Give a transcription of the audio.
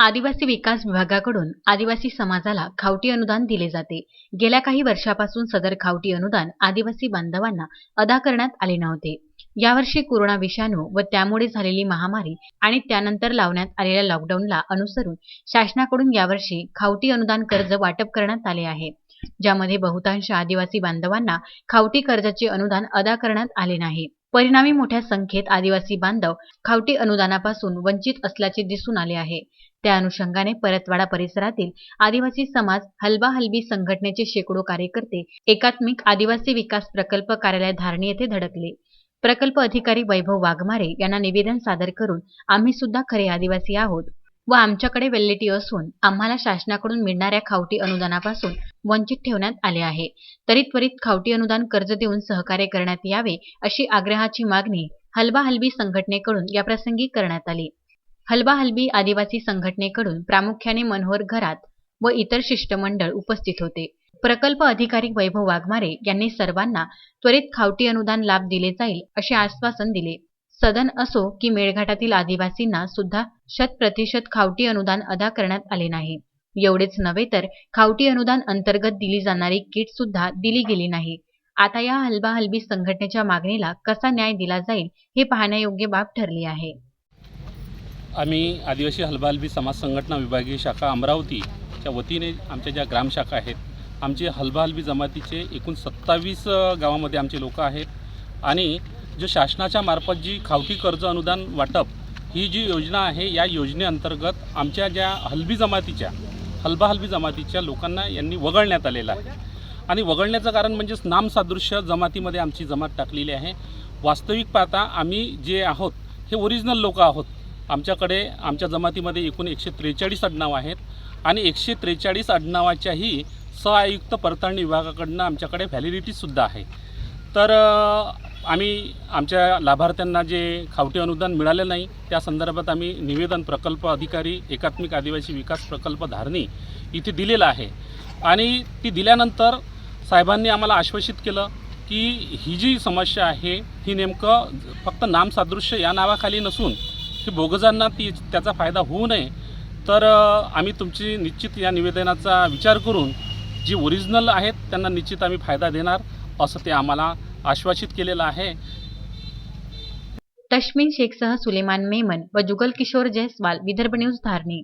आदिवासी विकास विभागाकडून आदिवासी समाजाला खावटी अनुदान दिले जाते. गेल्या काही वर्षापासून सदर खावटी अनुदान आदिवासी बांधवांना अदा करण्यात आले नव्हते. यावर्षी कोरोना विषाणू व त्यामुळे झालेली महामारी आणि त्यानंतर लावण्यात आलेल्या लॉकडाऊनला अनुसरून शासनाकडून यावर्षी खावटी अनुदान कर्ज वाटप करण्यात आले आहे. ज्यामध्ये बहुतांश आदिवासी बांधवांना खावटी कर्जाचे अनुदान अदा करण्यात आले नाही. परिणामी मोठ्या संख्येत आदिवासी बांधव खावटी अनुदानापासून वंचित असल्याचे दिसून आले आहे. त्या अनुषंगाने परतवाडा परिसरातील आदिवासी समाज हलबा हलबी संघटनेचे शेकडो कार्यकर्ते एकात्मिक आदिवासी विकास प्रकल्प कार्यालय धारणी येथे धडकले. प्रकल्प अधिकारी वैभव वाघमारे यांना निवेदन सादर करून आम्ही सुद्धा खरे आदिवासी आहोत व आमच्याकडे वेल्लेटी असून आम्हाला शासनाकडून मिळणाऱ्या खावटी अनुदानापासून वंचित ठेवण्यात आले आहे. तरी त्वरित खावटी अनुदान कर्ज देऊन सहकार्य करण्यात यावे अशी आग्रहाची मागणी हलबा हलबी संघटनेकडून याप्रसंगी करण्यात आली. हलबाहलबी आदिवासी संघटनेकडून प्रामुख्याने मनोहर घरात व इतर शिष्टमंडळ उपस्थित होते. प्रकल्प अधिकारी वैभव वाघमारे यांनी सर्वांना त्वरित खावटी अनुदान लाभ दिले जाईल असे आश्वासन दिले. सदन असो की मेळघाटातील आदिवासींना सुद्धा शत प्रतिशत खावटी अनुदान अदा करण्यात आले नाही. एवढेच नव्हे तर खावटी अनुदान अंतर्गत दिली जाणारी किट सुद्धा दिली गेली नाही. आता या हलबा हलबी संघटनेच्या मागणीला कसा न्याय दिला जाईल हे पाहण्यायोग्य बाब ठरली आहे. आम्ही आदिवासी हलबालबी समाज संघटना विभागीय शाखा अमरावतीच्या वतीने आमच्या ज्या ग्रामशाखा आहेत आमचे हलबाहलबी जमातीचे एकूण सत्तावीस गावामध्ये आमचे लोक आहेत. आणि जो शासनाच्या मार्फत जी खावटी कर्ज अनुदान वाटप ही जी योजना आहे या योजनेअंतर्गत आमच्या ज्या हलबी जमातीच्या हलबा हलबी जमातीच्या लोकांना यांनी वगळण्यात आलेलं आहे. आणि वगळण्याचं कारण म्हणजेच नामसादृश्य जमातीमध्ये आमची जमात टाकलेली आहे. वास्तविक पाहता आम्ही जे आहोत हे ओरिजिनल लोक आहोत. आमच्याकडे आमच्या जमातीमध्ये एकूण एकशे त्रेचाळीस आडनाव आहेत आणि एकशे त्रेचाळीस आडनावाच्याही सहआयुक्त पडताळणी विभागाकडनं आमच्याकडे व्हॅलिडिटीसुद्धा आहे. तर आम्ही आमच्या लाभार्थ्यांना जे खावटी अनुदान मिळालं नाही त्या संदर्भात आम्ही निवेदन प्रकल्प अधिकारी एकात्मिक आदिवासी विकास प्रकल्प धारणी इथे दिलेलं आहे. आणि ती दिल्यानंतर साहेबांनी आम्हाला आश्वासित केलं की ही जी समस्या आहे ही नेमकं फक्त नामसादृश्य या नावाखाली नसून की बोगजांना ती त्याचा फायदा होऊ नये. तर आम्ही तुमची निश्चित या निवेदनाचा विचार करून जी ओरिजिनल आहेत त्यांना निश्चित आम्ही फायदा देणार असं ते आम्हाला आश्वासित केलेलं आहे. तश्मीन शेखसह सुलेमान मेमन व जुगल किशोर जयस्वाल विदर्भ न्यूज धारणी.